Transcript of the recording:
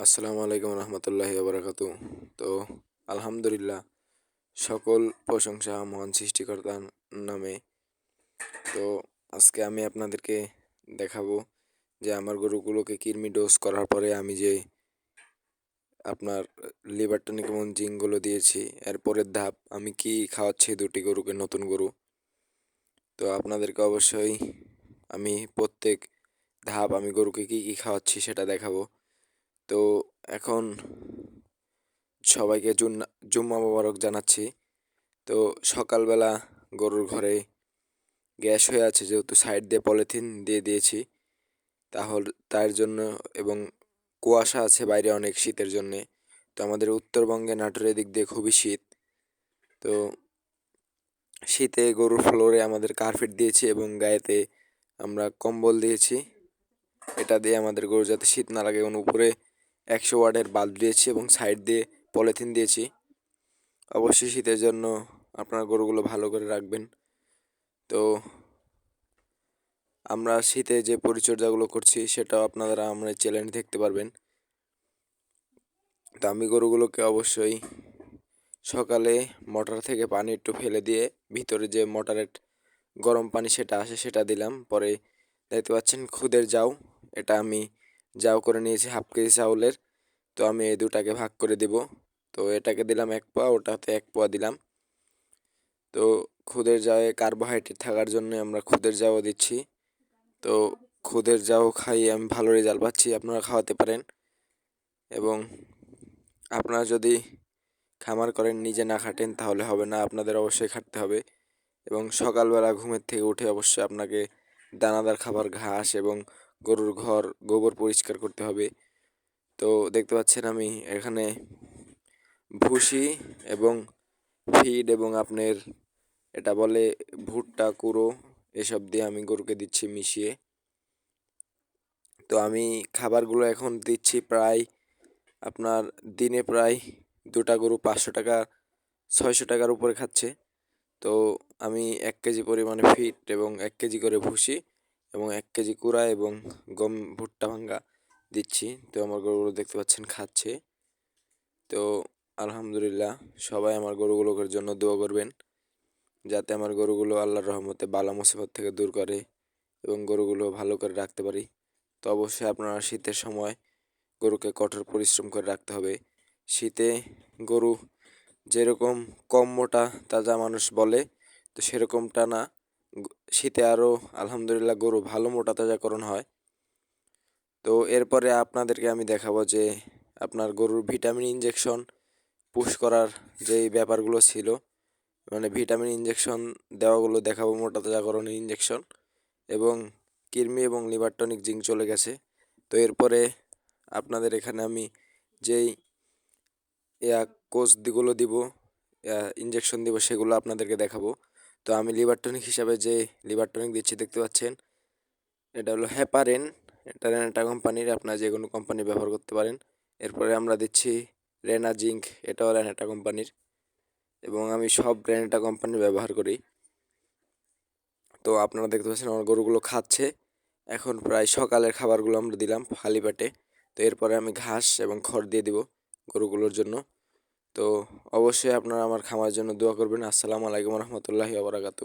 আসসালামু আলাইকুম রহমতুল্লাহি বারাকাতু তো, আলহামদুলিল্লাহ, সকল প্রশংসা মহান সৃষ্টিকর্তার নামে। তো, আজকে আমি আপনাদেরকে দেখাবো যে আমার গরুগুলোকে কৃমি ডোজ করার পরে আমি যে আপনার লিভার টনিক এবং জিঙ্কগুলো দিয়েছি এরপরের ধাপ আমি কি খাওয়াচ্ছি দুটি গরুকে, নতুন গরু। তো, আপনাদেরকে অবশ্যই আমি প্রত্যেক ধাপ আমি গরুকে কী কী খাওয়াচ্ছি সেটা দেখাবো। তো এখন সবাইকে জুন্না জুম্মা মোবারক জানাচ্ছি। তো সকালবেলা গরুর ঘরে গ্যাস হয়ে আছে, যেহেতু সাইড দিয়ে পলিথিন দিয়ে দিয়েছি। তাহলে, তার জন্য এবং কুয়াশা আছে বাইরে অনেক শীতের জন্যে। তো আমাদের উত্তরবঙ্গে নাটোরের দিক দিয়ে খুবই শীত। তো শীতে গরুর ফ্লোরে আমাদের কার্পেট দিয়েছি এবং গায়েতে আমরা কম্বল দিয়েছি। এটা দিয়ে আমাদের গরু যাতে শীত না লাগে এবং উপরে একশো ওয়াটের বাল্ব দিয়েছি এবং সাইড দিয়ে পলিথিন দিয়েছি। অবশ্যই শীতের জন্য আপনার গরুগুলো ভালো করে রাখবেন। তো আমরা শীতে যে পরিচর্যাগুলো করছি সেটাও আপনারা আমরা চ্যালেঞ্জ দেখতে পারবেন। তো আমি গরুগুলোকে অবশ্যই সকালে মোটর থেকে পানি একটু ফেলে দিয়ে ভিতরে যে মোটরের গরম পানি সেটা আসে সেটা দিলাম। পরে দেখতে পাচ্ছেন খুদের যাও এটা আমি যাও করে নিয়েছি হাফ কেজি চাউলের। তো আমি এই দুটাকে ভাগ করে দিব। তো এটাকে দিলাম এক পোয়া ওটাতে এক পোয়া দিলাম। তো খুদের জাওয়ে কার্বোহাইড্রেট থাকার জন্য আমরা খুদের জাও দিচ্ছি। তো খুদের জাও খাইয়ে আমি ভালো রেজাল্ট পাচ্ছি, আপনারা খাওয়াতে পারেন। এবং আপনারা যদি খামার করেন, নিজে না খাটেন, তাহলে হবে না, আপনাদের অবশ্যই খাটতে হবে। এবং সকালবেলা ঘুমের থেকে উঠে অবশ্যই আপনাকে দানাদার খাবার, ঘাস এবং গরুর ঘর, গোবর পরিষ্কার করতে হবে। তো দেখতে পাচ্ছেন আমি এখানে ভুসি এবং ফিড এবং আপনার এটা বলে ভুট্টা, কুড়ো এসব দিয়ে আমি গরুকে দিচ্ছি মিশিয়ে। তো আমি খাবারগুলো এখন দিচ্ছি প্রায় আপনার দিনে প্রায় দুটা গরু পাঁচশো টাকা, ছয়শো টাকার উপরে খাচ্ছে। তো আমি এক কেজি পরিমাণে ফিট এবং এক কেজি করে ভুসি এবং এক কেজি কুড়া এবং গম ভুট্টা ভাঙ্গা দিচ্ছি। তো আমার গরুগুলো দেখতে পাচ্ছেন খাচ্ছে। তো আলহামদুলিল্লাহ সবাই আমার গরুগুলোর জন্য দোয়া করবেন, যাতে আমার গরুগুলো আল্লাহর রহমতে বালা মুসিবত থেকে দূর করে এবং গরুগুলো ভালো করে রাখতে পারি। তো অবশ্যই আপনারা শীতের সময় গরুকে কঠোর পরিশ্রম করে রাখতে হবে। শীতে গরু যেরকম কম মোটা তাজা মানুষ বলে, তো সেরকমটা না। শীতে আরও আলহামদুলিল্লাহ গরু ভালো মোটা তাজাকরণ হয়। তো এরপরে আপনাদেরকে আমি দেখাবো যে আপনার গরুর ভিটামিন ইঞ্জেকশন পুশ করার যেই ব্যাপারগুলো ছিল মানে ভিটামিন ইঞ্জেকশন দেওয়াগুলো দেখাবো মোটা তাজাকরণের ইঞ্জেকশন এবং কৃমি এবং লিভার টনিক জিঙ্ক চলে গেছে। তো এরপরে আপনাদের এখানে আমি যেই কোচগুলো দিব ইঞ্জেকশন দিব, সেগুলো আপনাদেরকে দেখাবো। তো আমি লিভার টনিক হিসাবে যে লিভার টনিক দিচ্ছি দেখতে পাচ্ছেন, এটা হলো হ্যাপারেন এটা রেনাটা কোম্পানির আপনারা যে কোনো কোম্পানি ব্যবহার করতে পারেন। এরপরে আমরা দিচ্ছি রেনা জিঙ্ক এটাও রেনাটা কোম্পানির এবং আমি সব রেনাটা কোম্পানি ব্যবহার করি। তো আপনারা দেখতে পাচ্ছেন আমার গরুগুলো খাচ্ছে। এখন প্রায় সকালের খাবারগুলো আমরা দিলাম খালি পেটে। তো এরপরে আমি ঘাস এবং খড় দিয়ে দিব গরুগুলোর জন্য। তো অবশ্যই আপনারা আমার খামার জন্য দোয়া করবেন। আসসালামু আলাইকুম রহমতুল্লাহি আবরাকাতু